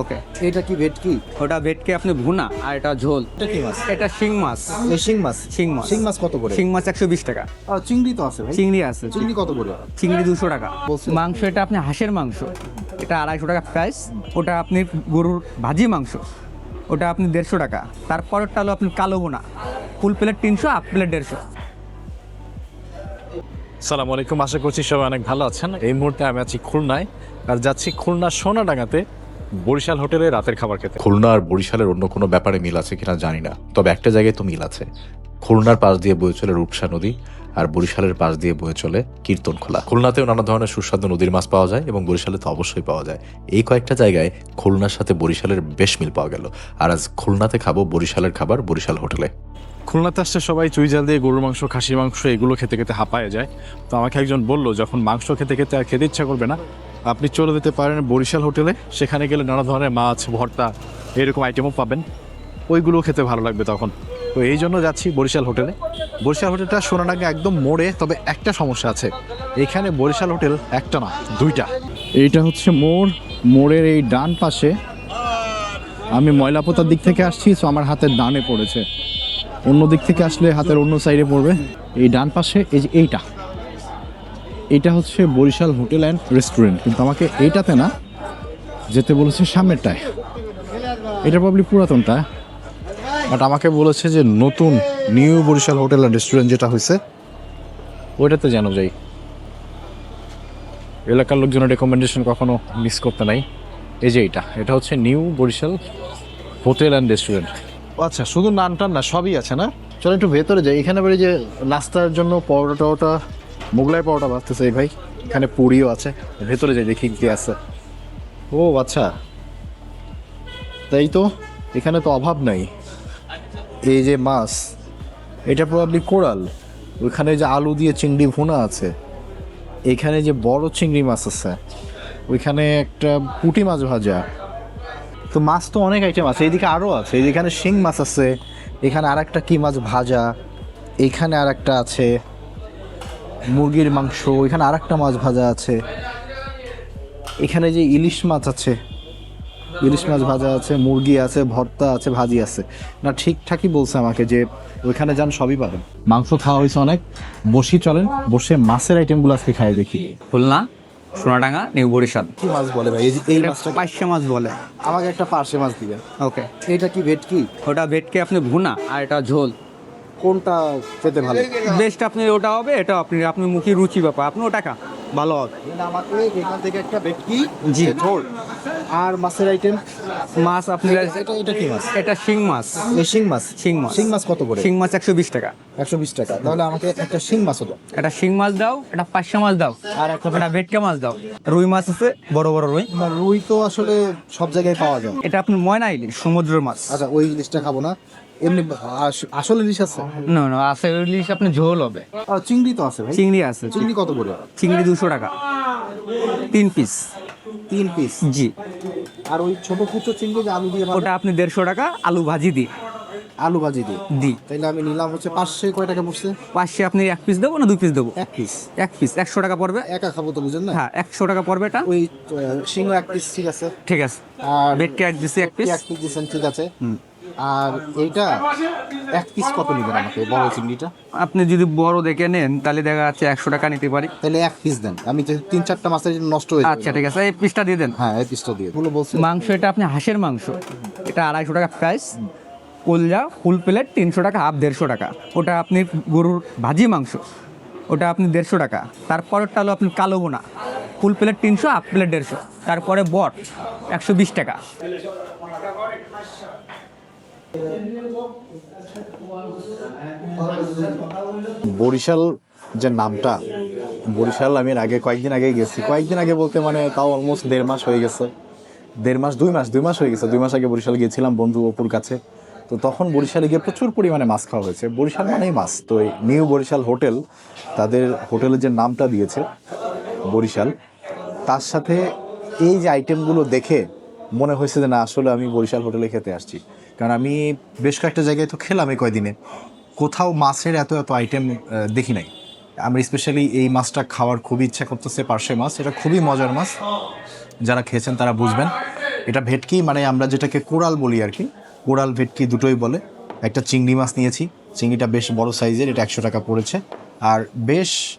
ওকে এটা কি ভেটকি ওটা ভেটকে আপনি ভুনা? আর এটা ঝোল। এটা কি মাছ? এটা শিং মাছ। এই শিং মাছ? শিং মাছ। শিং মাছ কত করে? শিং মাছ একশো বিশ টাকা। আহ, চিংড়ি তো আছে ভাই। চিংড়ি আছে। চিংড়ি কত করে? চিংড়ি দুশো টাকা। মাংস এটা আপনি হাঁসের মাংস। এটা আড়াইশো টাকা প্রাইস ওটা আপনি গরুর ভাজি মাংস। ওটা আপনি দেড়শো টাকা। তারপরেরটা হলো আপনি কালো বোনা ফুল প্লেট তিনশো হাফ প্লেট দেড়শো। সালাম আলাইকুম। আশা করছি সবাই অনেক ভালো আছেন। এই মুহূর্তে আমি আছি খুলনায়। আর যাচ্ছি খুলনা সোনাডাঙ্গাতে। বরিশাল হোটেলে রাতের খাবার খেতে। খুলনা আর বরিশালের অন্য কোনো ব্যাপারে মিল আছে কিনা জানি না। তবে একটা জায়গায় তো মিল আছে। খুলনার পাশ দিয়ে বয়ে চলে রূপসা নদী আর বরিশালের পাশ দিয়ে বয়ে চলে কীর্তন খোলা খুলনাতেও নানা ধরনের সুস্বাদু নদীর মাছ পাওয়া যায় এবং বরিশালে তো অবশ্যই পাওয়া যায়। এই কয়েকটা জায়গায় খুলনার সাথে বরিশালের বেশ মিল পাওয়া গেল। আর আজ খুলনাতে খাব বরিশালের খাবার বরিশাল হোটেলে। খুলনাতে আসছে সবাই চুই জাল দিয়ে গরুর মাংস খাসির মাংস এগুলো খেতে খেতে হাঁপায়ে যায়। তো আমাকে একজন বলল যখন মাংস খেতে খেতে আর খেতে ইচ্ছা করবে না আপনি চলে যেতে পারেন বরিশাল হোটেলে। সেখানে গেলে নানা ধরনের মাছ, ভর্তা, এরকম আইটেমও পাবেন। ওইগুলো খেতে ভালো লাগবে তখন। তো এই জন্য যাচ্ছি বরিশাল হোটেলে। বরিশাল হোটেলটা সোনাডাঙ্গা একদম মোড়ে, তবে একটা সমস্যা আছে। এখানে বরিশাল হোটেল একটা না, দুইটা। এইটা হচ্ছে মোড়। মোড়ের এই ডান পাশে আমি ময়লাপোতার দিক থেকে আসছি তো আমার হাতের ডানে পড়েছে। অন্য দিক থেকে আসলে হাতের অন্য সাইডে পড়বে। এই ডান পাশে, এই যে এইটা। এটা হচ্ছে বরিশাল হোটেল অ্যান্ড রেস্টুরেন্ট। কিন্তু আমাকে এইটাতে না যেতে বলেছে সামনেরটায়। এটা প্রবলি পুরাতনটা। বাট আমাকে বলেছে যে নতুন new Barishal hotel and restaurant যেটা হয়েছে, ওইটাতে যেন যাই। এলাকার লোকজনের রেকমেন্ডেশন কখনো মিস করতে নাই। এই যে এটা এটা হচ্ছে new Barishal hotel and restaurant. আচ্ছা শুধু নান টান না, সবই আছে না? চলো একটু ভেতরে যাই। এখানে বেরিয়ে যে নাস্তার জন্য পরোটা টরোটা মোগলাই পরোটা বাঁচতেছে ভাই। এখানে পুরিও আছে। ভেতরে যাই, দেখি কি আছে। ও আচ্ছা। তাই তো, এখানে তো অভাব নাই। এই যে মাছ, এটা প্রবাবলি কোরাল। ওইখানে যে আলু দিয়ে চিংড়ি ভুনা আছে, এখানে যে বড় চিংড়ি মাছ আছে, ওইখানে একটা পুঁটি মাছ ভাজা। তো মাছ তো অনেক আইটেম আছে, এইদিকে আরও আছে। এইখানে শিং মাছ আছে, এখানে আর একটা কী মাছ ভাজা, এখানে আর একটা আছে। মুরগির মাংস এখানে আর একটা মাছ ভাজা আছে। এখানে যে ইলিশ মাছ আছে ইলিশ মাছ ভাজা আছে মুরগি আছে ভর্তা আছে ভাজি আছে। না ঠিকঠাকই বলছে আমাকে যে ওইখানে যান সবই পাবেন। মাংস খাওয়া হয়েছে অনেক। বসি চলেন বসে মাছের আইটেমগুলো আজকে খাই দেখি। খুলনা সোনাডাঙ্গা নিউ বরিশাল। কি মাছ বলে ভাই? এই এই মাছটা পাঁচশো মাছ বলে। আমাকে একটা পার্শে মাছ দিবেন। ওকে। এটা কি ভেটকি? ওটা ভেটকি আপনি ভুনা আর এটা ঝোল। কোনটা খেতে ভালো? বেস্ট আপনি ওটা হবে এটা আপনি আপনি মুখে রুচি ব্যাপার আপনি ওটা খান ভালো হবে। আমাকে এখান থেকে একটা ভেটকি জি। ঝোল আর মাছের আইটেম মাছ আপনি এটা এটা কি মাছ? এটা শিং মাছ। এই শিং মাছ? শিং মাছ। শিং মাছ কত করে? শিং মাছ একশো বিশ টাকা। একশো বিশ টাকা। তাহলে আমাকে একটা শিং মাছ হতো এটা শিং মাছ দাও এটা পাঁচশো মাছ দাও আর একটা ভেটকে। মাছ দাও। রুই মাছ আছে বড় বড় রুই। রুই তো আসলে সব জায়গায় পাওয়া যায়। এটা আপনি ময়না ইলিশ সমুদ্রের মাছ। আচ্ছা ওই ইলিশটা খাব না। এমনি আসল ইলিশ আছে? না না আছে ইলিশ আপনি ঝোল হবে। চিংড়ি তো আছে ভাই। চিংড়ি আছে। চিংড়ি কত করে? চিংড়ি দুশো টাকা। তিন পিস তিন পিস জি। আর ওই ছোট কুচো চিংড়ি যে আলু দিয়ে ওটা আপনি দেড়শো টাকা আলু ভাজি দিই আলু ভাজি দিয়ে? দিই তাইলে আমি নিলাম হচ্ছে পাঁচশো কয় টাকা পড়ছে? পাঁচশে আপনি এক পিস দেবো না দুই পিস দেবো? এক পিস এক পিস একশো টাকা পড়বে। একা খাব তো বুঝেন না? হ্যাঁ একশো টাকা পড়বে এটা। ওই সিংহ এক পিস ঠিক আছে। ঠিক আছে। আর বেডকে এক দিচ্ছি এক পিস এক পিস দিচ্ছেন ঠিক আছে। আর এইটা এক পিস কত নেবেন আমাকে? বড় চিংড়িটা? আপনি যদি বড় দেখে নেন তাহলে দেখা যাচ্ছে একশো টাকা নিতে পারি। তাহলে এক পিস দেন। আমি তিন চারটা মাছের জন্য নষ্ট হয়ে আচ্ছা ঠিক আছে। এই পিসটা দিয়ে দেন। হ্যাঁ এই পিসটা দিয়ে। এগুলো বলছি মাংস এটা আপনি হাঁসের মাংস। এটা আড়াইশো টাকা প্রাইস কলজা ফুল প্লেট তিনশো টাকা হাফ দেড়শো টাকা। ওটা আপনি গরুর ভাজি মাংস। ওটা আপনি দেড়শো টাকা। তারপরেরটা হলো আপনি কালো বোনা ফুল প্লেট তিনশো হাফ প্লেট দেড়শো। তারপরে বট একশো বিশ টাকা। বরিশাল যে নামটা, বরিশাল আমি আগে কয়েকদিন আগে গেছি। কয়েকদিন আগে বলতে মানে তাও অলমোস্ট দেড় মাস হয়ে গেছে। দেড় মাস, দুই মাস দুই মাস হয়ে গেছে। দুই মাস আগে বরিশাল গিয়েছিলাম বন্ধু অপুর কাছে। তো তখন বরিশালে গিয়ে প্রচুর পরিমাণে মাছ খাওয়া হয়েছে। বরিশাল মানেই মাছ। তো এই নিউ বরিশাল হোটেল, তাদের হোটেলের যে নামটা দিয়েছে বরিশাল, তার সাথে এই যে আইটেমগুলো দেখে মনে হয়েছে যে না, আসলে আমি বরিশাল হোটেলে খেতে আসছি। কারণ আমি বেশ কয়েকটা জায়গায় তো খেলাম এই কয়দিনে। কোথাও মাছের এত এত আইটেম দেখি নাই। আমার স্পেশালি এই মাছটা খাওয়ার খুবই ইচ্ছা করতেছে পার্শে মাছ। এটা খুবই মজার মাছ। যারা খেয়েছেন তারা বুঝবেন। এটা ভেটকি মানে আমরা যেটাকে কোরাল বলি আর কি। কোরাল ভেটকি দুটোই বলে। একটা চিংড়ি মাছ নিয়েছি। চিংড়িটা বেশ বড় সাইজের, এটা একশো টাকা পড়েছে। আর বেশ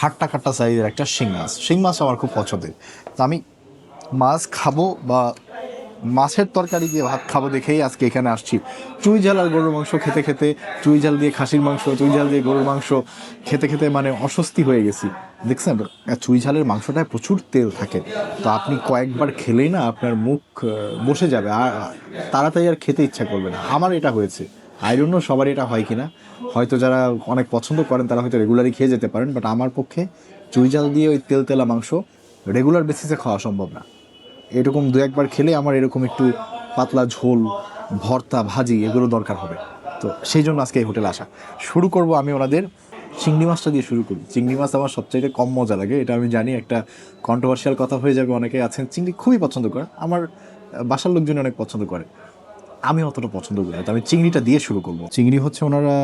হাট্টা কাট্টা সাইজের একটা শিং মাছ। শিং মাছ আমার খুব পছন্দের। তো আমি মাছ খাব বা মাছের তরকারি দিয়ে ভাত খাব দেখেই আজকে এখানে আসছি। চুই ঝাল আর গরুর মাংস খেতে খেতে, চুই ঝাল দিয়ে খাসির মাংস, চুই ঝাল দিয়ে গরুর মাংস খেতে খেতে মানে অস্বস্তি হয়ে গেছি। দেখছেন? চুই ঝালের মাংসটায় প্রচুর তেল থাকে। তো আপনি কয়েকবার খেলেই না আপনার মুখ বসে যাবে। আর তাড়াতাড়ি আর খেতে ইচ্ছা করবে না। আমার এটা হয়েছে। আই সবার এটা হয় কি না হয়তো যারা অনেক পছন্দ করেন, তারা হয়তো রেগুলারই খেয়ে যেতে পারেন। বাট আমার পক্ষে চুই ঝাল দিয়ে ওই তেল তেলা মাংস রেগুলার বেসিসে খাওয়া সম্ভব না। এরকম দু একবার খেলে আমার এরকম একটু পাতলা ঝোল, ভর্তা, ভাজি এগুলো দরকার হবে। তো সেই জন্য আজকে এই হোটেলে আসা। শুরু করব আমি ওনাদের চিংড়ি মাছটা দিয়ে শুরু করি। চিংড়ি মাছ আমার সবচাইতে কম মজা লাগে, এটা আমি জানি, একটা কন্ট্রোভার্সিয়াল কথা হয়ে যাবে, অনেকে আছেন, চিংড়ি খুবই পছন্দ করে আমার বাসার লোকজন অনেক পছন্দ করে। আমি অতটা পছন্দ করি না, তো আমি চিংড়িটা দিয়ে শুরু করব। চিংড়ি হচ্ছে ওনারা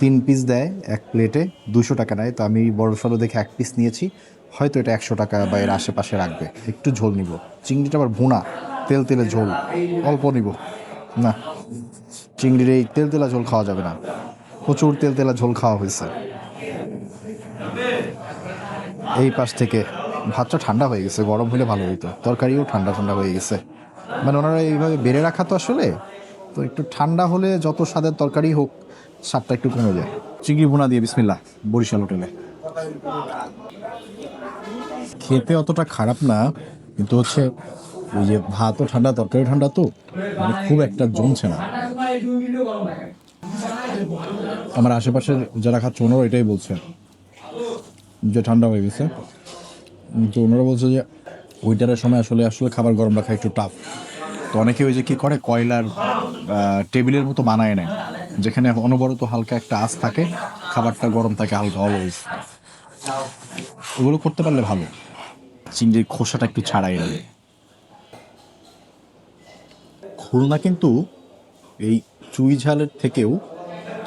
তিন পিস দেয় এক প্লেটে দুশো টাকা নেয়, তো আমি বড় সড়ো দেখে এক পিস নিয়েছি। হয়তো এটা একশো টাকা বা এর আশেপাশে রাখবে। একটু ঝোল নিব। চিংড়িটা আবার ভুনা, তেল তেলে ঝোল, অল্প নিব। না, চিংড়ির এই তেল তেলা ঝোল খাওয়া যাবে না। প্রচুর তেল তেলা ঝোল খাওয়া হয়েছে। এই পাশ থেকে ভাতটা ঠান্ডা হয়ে গেছে, গরম হলে ভালো হইতো। তরকারিও ঠান্ডা ঠান্ডা হয়ে গেছে। মানে ওনারা এইভাবে বেড়ে রাখা তো আসলে, তো একটু ঠান্ডা হলে যত স্বাদের তরকারি হোক, স্বাদটা একটু কমে যায়। চিংড়ি ভুনা দিয়ে বিসমিল্লা বরিশাল হোটেলে। খেতে অতটা খারাপ না, কিন্তু হচ্ছে ওই যে ভাতও ঠান্ডা তরকারি ঠান্ডা তো মানে খুব একটা জমছে না। আমার আশেপাশের যারা খাচ্ছে ওনারা এটাই বলছে, যে ঠান্ডা হয়ে গেছে। তো ওনারা বলছে যে ওইটারের সময় আসলে আসলে খাবার গরম রাখা একটু টাফ তো অনেকে ওই যে কী করে, কয়লার টেবিলের মতো বানায় নেয়, যেখানে অনবরত হালকা একটা আঁচ থাকে, খাবারটা গরম থাকে হালকা অলওয়েজ ওগুলো করতে পারলে ভালো। চিংড়ির খোসাটা একটু ছাড়াই নেবে খুলনা কিন্তু এই চুই ঝালের থেকেও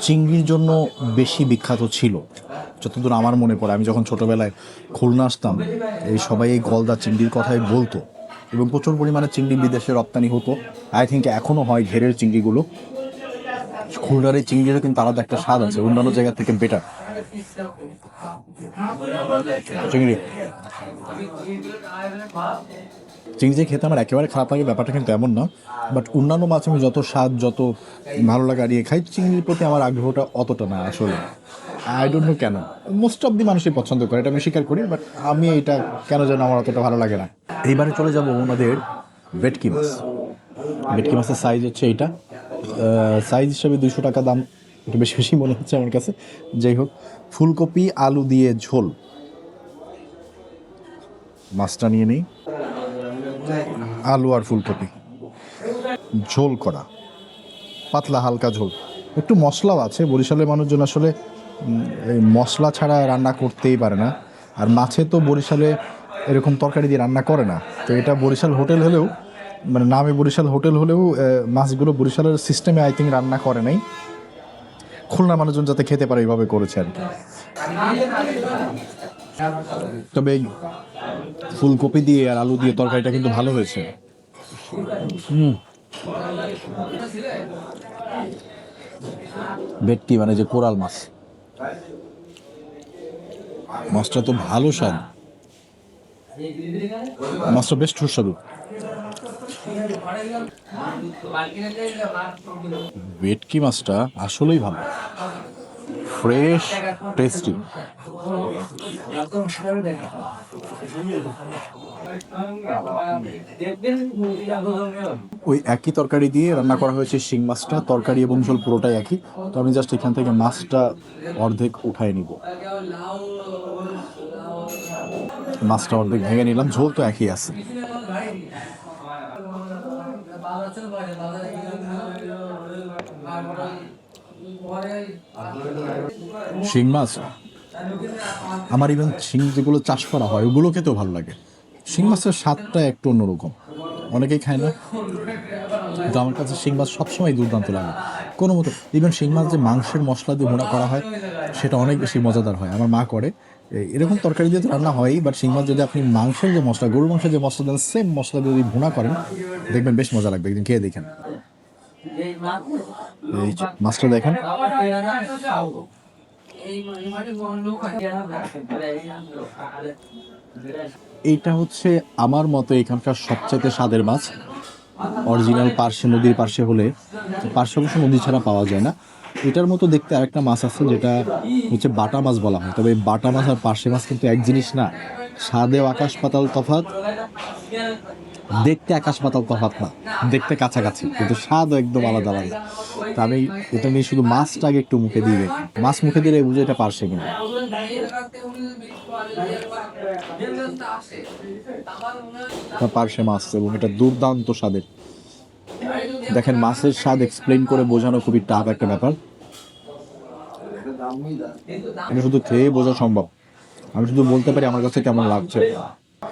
চিংড়ির জন্য বেশি বিখ্যাত ছিল। যতদূর আমার মনে পড়ে, আমি যখন ছোটবেলায় খুলনা আসতাম, এই সবাই এই গলদা চিংড়ির কথাই বলতো এবং প্রচুর পরিমাণে চিংড়ি বিদেশে রপ্তানি হতো। আই থিঙ্ক এখনও হয় ঘেরের চিংড়িগুলো। খুলনার এই চিংড়িরও কিন্তু আলাদা একটা স্বাদ আছে, অন্যান্য জায়গা থেকে বেটার চিংড়ি চিংড়ি খেতে আমার একেবারে খারাপ লাগে, ব্যাপারটা কিন্তু এমন না। বাট অন্যান্য মাছ আমি যত স্বাদ, যত ভালো লাগা দিয়ে খাই, চিংড়ির প্রতি আমার আগ্রহটা অতটা না, আসলে। আই ডোন্ট নো কেন। মোস্ট অফ দি মানুষই পছন্দ করে, এটা আমি স্বীকার করি বাট আমি এটা কেন যেন আমার অতটা ভালো লাগে না। এইবারে চলে যাব ওনাদের ভেটকি মাছ। ভেটকি মাছের সাইজ হচ্ছে এইটা। সাইজ হিসাবে দুইশো টাকা দাম। একটু বেশি বেশি মনে হচ্ছে আমার কাছে। যাই হোক, ফুলকপি, আলু দিয়ে ঝোল। মাছটা নিয়ে নেই। আলু আর ফুলকপি। ঝোল করা। পাতলা, হালকা ঝোল। একটু মশলাও আছে। বরিশালের মানুষজন আসলে এই মশলা ছাড়া রান্না করতেই পারে না। আর মাছে তো বরিশালে এরকম তরকারি দিয়ে রান্না করে না। তো এটা বরিশাল হোটেল হলেও মানে নামে বরিশাল হোটেল হলেও মাছগুলো বরিশালের সিস্টেমে আই থিঙ্ক রান্না করে নাই। খুলনা মানুষজন যাতে খেতে পারে এইভাবে করেছে আর কি। তবে ফুলকপি দিয়ে আর আলু দিয়ে তরকারিটা কিন্তু ভালো হয়েছে। ভেটকি মানে যে কোরাল মাছ। মাছটা তো ভালো স্বাদ। মাছটা বেশ সুস্বাদু। ভেটকি মাছটা? আসলেই ভালো। ফ্রেশ টেস্টি ওই একই তরকারি দিয়ে রান্না করা হয়েছে শিং মাছটা, তরকারি এবং ঝোল পুরোটাই একই। তো আমি জাস্ট এখান থেকে মাছটা অর্ধেক উঠায় নিব। মাছটা অর্ধেক ভেঙে নিলাম, ঝোল তো একই আছে। শিং মাছ? আমার ইভেন শিং যেগুলো চাষ করা হয়, ওগুলো খেতেও ভালো লাগে। শিং মাছের স্বাদটা একটু অন্যরকম। অনেকেই খায় না, কিন্তু আমার কাছে শিং মাছ সবসময় দুর্দান্ত লাগে। কোনো মতো ইভেন শিং মাছ যে মাংসের মশলা দিয়ে ভুনা করা হয়, সেটা অনেক বেশি মজাদার হয়। আমার মা করে এরকম তরকারি দিয়ে তো রান্না হয় বাট মাছ যদি আপনি মাংসের যে মশলা, গরুর মাংসের যে মশলা দেন সেম মশলা যদি ভুনা করেন, দেখবেন বেশ মজা লাগবে, একদিন খেয়ে দেখেন। এই মাছটা দেখেন। এইটা হচ্ছে আমার মতে এখানকার সবচেয়ে স্বাদের মাছ। অরিজিনাল পার্শ্বে নদীর পার্শ্বে হলে পার্শ্বে অবশ্য নদী ছাড়া পাওয়া যায় না। এটার মতো দেখতে আরেকটা মাছ আছে যেটা হচ্ছে বাটা মাছ বলা হয়। তবে বাটা মাছ আর পার্শে মাছ কিন্তু এক জিনিস না। স্বাদেও আকাশ পাতাল তফাৎ, দেখতে আকাশ পাতাল তফাৎ না। দেখতে কাছাকাছি, কিন্তু স্বাদও একদম আলাদা আলাদা। তা আমি এটা নিয়ে শুধু মাছটা আগে একটু মুখে দিবে মাছ মুখে দিলে বুঝে এটা পার্শ্বে কিনা। এটা পার্শ্বে মাছ এবং এটা দুর্দান্ত স্বাদের। দেখেন, মাছের স্বাদ এক্সপ্লেন করে বোঝানো খুবই টাফ একটা ব্যাপার। এটা শুধু খেয়ে বোঝা সম্ভব। আমি শুধু বলতে পারি আমার কাছে কেমন লাগছে।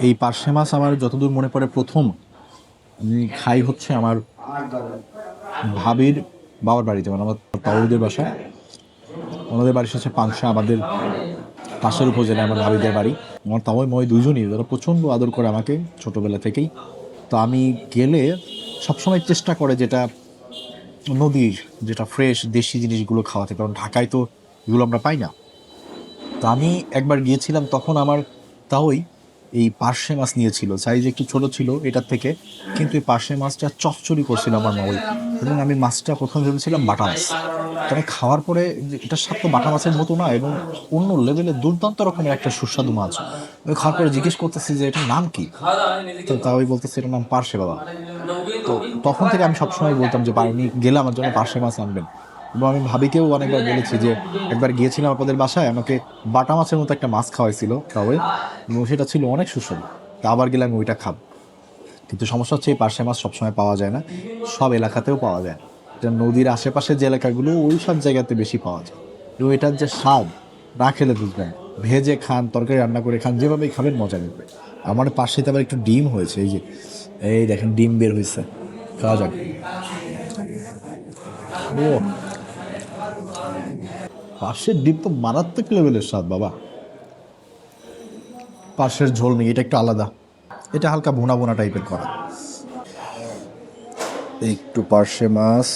এই পার্শে মাছ আমার যতদূর মনে পড়ে, প্রথম খাই হচ্ছে আমার ভাবির বাবার বাড়িতে মানে আমার তাওদের বাসায়। ওনাদের বাড়ি হচ্ছে পাংশা, আমাদের পাশের উপজেলায় আমার ভাবিদের বাড়ি। আমার তাওই মই দুজনই তারা প্রচণ্ড আদর করে আমাকে ছোটোবেলা থেকেই। তো আমি গেলে সবসময় চেষ্টা করে যেটা নদীর, যেটা ফ্রেশ দেশি জিনিসগুলো খাওয়াতে। কারণ ঢাকায় তো এগুলো আমরা পাই না। তো আমি একবার গিয়েছিলাম, তখন আমার তাওই এই পার্শে মাছ নিয়েছিল। সাইজ একটু ছোট ছিল এটার থেকে, কিন্তু এই পার্শে মাছটা চচ্চড়ি করছিল আমার মা ওই এবং আমি মাছটা প্রথম ভেবেছিলাম বাটা মাছ। তো আমি খাওয়ার পরে এটার স্বাদ তো বাটা মাছের মতো না, এবং অন্য লেভেলে দুর্দান্ত রকমের একটা সুস্বাদু মাছ। আমি খাওয়ার পরে জিজ্ঞেস করতেছি যে এটার নাম কি? তো তাওই বলতেছে এটার নাম পার্শে বাবা। তো তখন থেকে আমি সবসময় বলতাম যে পারনি গেলে আমার জন্য পার্শে মাছ আনবেন। এবং আমি ভাবিকেও অনেকবার বলেছি যে, একবার গিয়েছিলাম আপনাদের বাসায়, আমাকে বাটা মাছের মতো একটা মাছ খাওয়াইছিল তাওয়ে, এবং সেটা ছিল অনেক সুস্বাদু। তা আবার গেলে আমি ওইটা খাব। কিন্তু সমস্যা হচ্ছে এই পার্শে মাছ সবসময় পাওয়া যায় না, সব এলাকাতেও পাওয়া যায় এটা নদীর আশেপাশের যে এলাকাগুলো, ওই সব জায়গাতে বেশি পাওয়া যায়। এবং এটার যে স্বাদ, না খেলে বুঝবেন ভেজে খান, তরকারি রান্না করে খান, যেভাবেই খাবেন মজা নেবে। আমার পাশেতে আবার একটু ডিম হয়েছে, এই যে, এই দেখেন ডিম বের হয়েছে। খাওয়া যাক। ও পাশের ডিম তো মারাত্মক লেভেলের স্বাদ, বাবা। পাশের ঝোল নেই, এটা একটু আলাদা। এটা হালকা বোনা বোনা টাইপের করা। একটু পার্শে মাছ।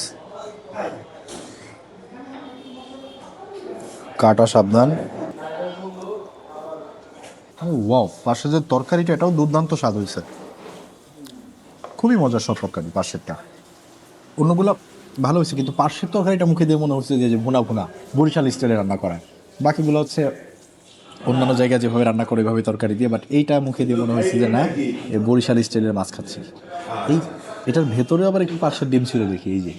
কাটা সাবধান। ওয়াও পাশে যে তরকারিটা, এটাও দুর্দান্ত স্বাদ হয়েছে। খুবই মজার সব তরকারি পাশেরটা অন্যগুলো ভালো হয়েছে, কিন্তু পার্শ্বের তরকারিটা মুখে দিয়ে মনে হচ্ছে যে ভুনা ভুনা, বরিশাল স্টাইলে রান্না করা। বাকিগুলো হচ্ছে অন্যান্য জায়গায় যেভাবে রান্না করে, ওইভাবে তরকারি দিয়ে বাট এইটা মুখে দিয়ে মনে হয়েছে যে, না এই বরিশাল স্টাইলের মাছ খাচ্ছি। এই এটার ভেতরে আবার একটু পার্শ্বের ডিম ছিল দেখি, এই যে।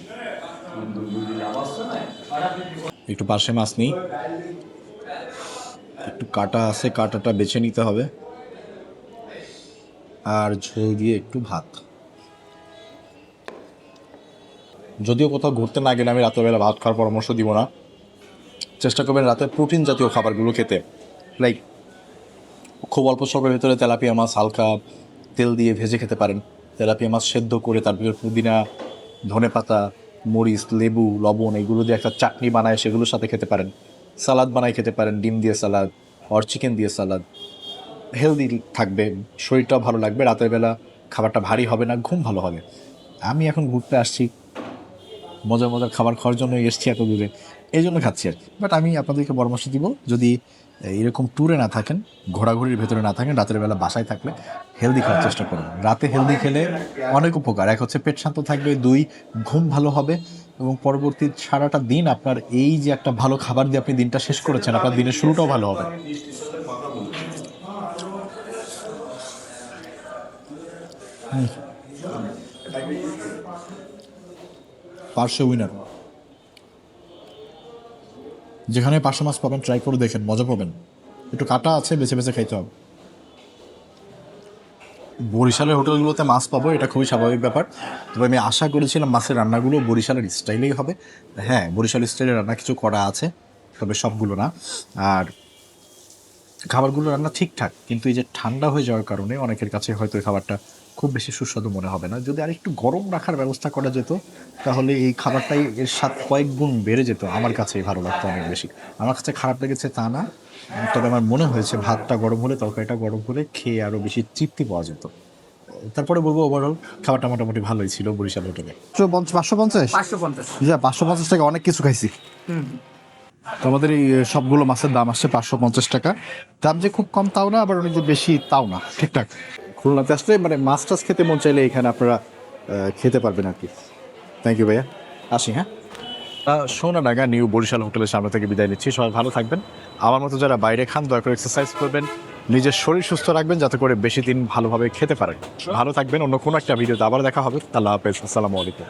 একটু পার্শ্বে মাছ নিই। একটু কাটা আছে, কাটাটা বেছে নিতে হবে। আর ঝোল দিয়ে একটু ভাত। যদিও কোথাও ঘুরতে না গেলে আমি রাতেরবেলা ভাত খাওয়ার পরামর্শ দিব না। চেষ্টা করবেন রাতে প্রোটিন জাতীয় খাবারগুলো খেতে। লাইক খুব অল্প সময়ের ভেতরে তেলাপিয়া মাছ হালকা তেল দিয়ে ভেজে খেতে পারেন। তেলাপিয়া মাছ সেদ্ধ করে তার ভিতরে পুদিনা, ধনে পাতা, মরিচ, লেবু, লবণ এগুলো দিয়ে একটা চাটনি বানায় সেগুলোর সাথে খেতে পারেন। সালাদ বানায় খেতে পারেন, ডিম দিয়ে সালাদ অর চিকেন দিয়ে সালাদ। হেলদি থাকবে, শরীরটাও ভালো লাগবে, রাতের বেলা খাবারটা ভারী হবে না, ঘুম ভালো হবে। আমি এখন ঘুরতে আসছি মজার মজার খাবার খাওয়ার জন্য এসছি এত দূরে। এই জন্য খাচ্ছি আর কি। বাট আমি আপনাদেরকে পরামর্শ দিব, যদি এরকম ট্যুরে না থাকেন, ঘোরাঘুরির ভেতরে না থাকেন, রাতের বেলা বাসায় থাকলে হেলদি খাওয়ার চেষ্টা করুন। রাতে হেলদি খেলে অনেক উপকার। এক হচ্ছে পেট শান্ত থাকবে, দুই ঘুম ভালো হবে, এবং পরবর্তী সারাটা দিন আপনার এই যে একটা ভালো খাবার দিয়ে আপনি দিনটা শেষ করেছেন, আপনার দিনের শুরুটাও ভালো হবে। পার্শ্ব উইনার যেখানে পার্শ্ব মাছ পাবেন ট্রাই করে দেখেন, মজা পাবেন। একটু কাটা আছে, বেছে বেছে খাইতে হবে। বরিশালের হোটেলগুলোতে মাছ পাবো, এটা খুবই স্বাভাবিক ব্যাপার। তবে আমি আশা করেছিলাম মাছের রান্নাগুলো বরিশালের স্টাইলেই হবে। হ্যাঁ বরিশাল স্টাইলের রান্না কিছু করা আছে, তবে সবগুলো না। আর খাবারগুলো রান্না ঠিকঠাক, কিন্তু এই যে ঠান্ডা হয়ে যাওয়ার কারণে অনেকের কাছে হয়তো এই খাবারটা খুব বেশি সুস্বাদু মনে হবে না। যদি আরেকটু গরম রাখার ব্যবস্থা করা যেত তাহলে এই খাবারটাই এর স্বাদ কয়েক গুণ বেড়ে যেত। আমার কাছেই ভালো লাগতো অনেক বেশি। আমার কাছে খারাপ লেগেছে তা না তবে আমার মনে হয়েছে ভাতটা গরম হলে তরকারিটা গরম হলে খেয়ে আরও বেশি তৃপ্তি পাওয়া যেত। তারপরে বলব ওভারঅল খাবারটা মোটামুটি ভালোই ছিল বরিশাল হোটেলে। পাঁচশো পঞ্চাশ? পাঁচশো পঞ্চাশ। যা পাঁচশো পঞ্চাশ টাকা অনেক কিছু খাইছি। তো আমাদের এই সবগুলো মাছের দাম আসছে পাঁচশো পঞ্চাশ টাকা। দাম যে খুব কম তাও না আবার অনেক যে বেশি তাও না। ঠিকঠাক। খুলনাতে আসলে মানে মাছ টাছ খেতে মন চাইলে এখানে আপনারা খেতে পারবেন আর কি। থ্যাংক ইউ ভাইয়া। আসি হ্যাঁ? সোনাডাঙ্গা নিউ বরিশাল হোটেলের সামনে থেকে বিদায় নিচ্ছি। সবাই ভালো থাকবেন। আমার মতো যারা বাইরে খান, দয়া করে এক্সারসাইজ করবেন। নিজের শরীর সুস্থ রাখবেন, যাতে করে বেশি দিন ভালোভাবে খেতে পারেন। ভালো থাকবেন। অন্য কোনো একটা ভিডিওতে আবার দেখা হবে। আল্লাহ হাফেজ। আসসালামু আলাইকুম।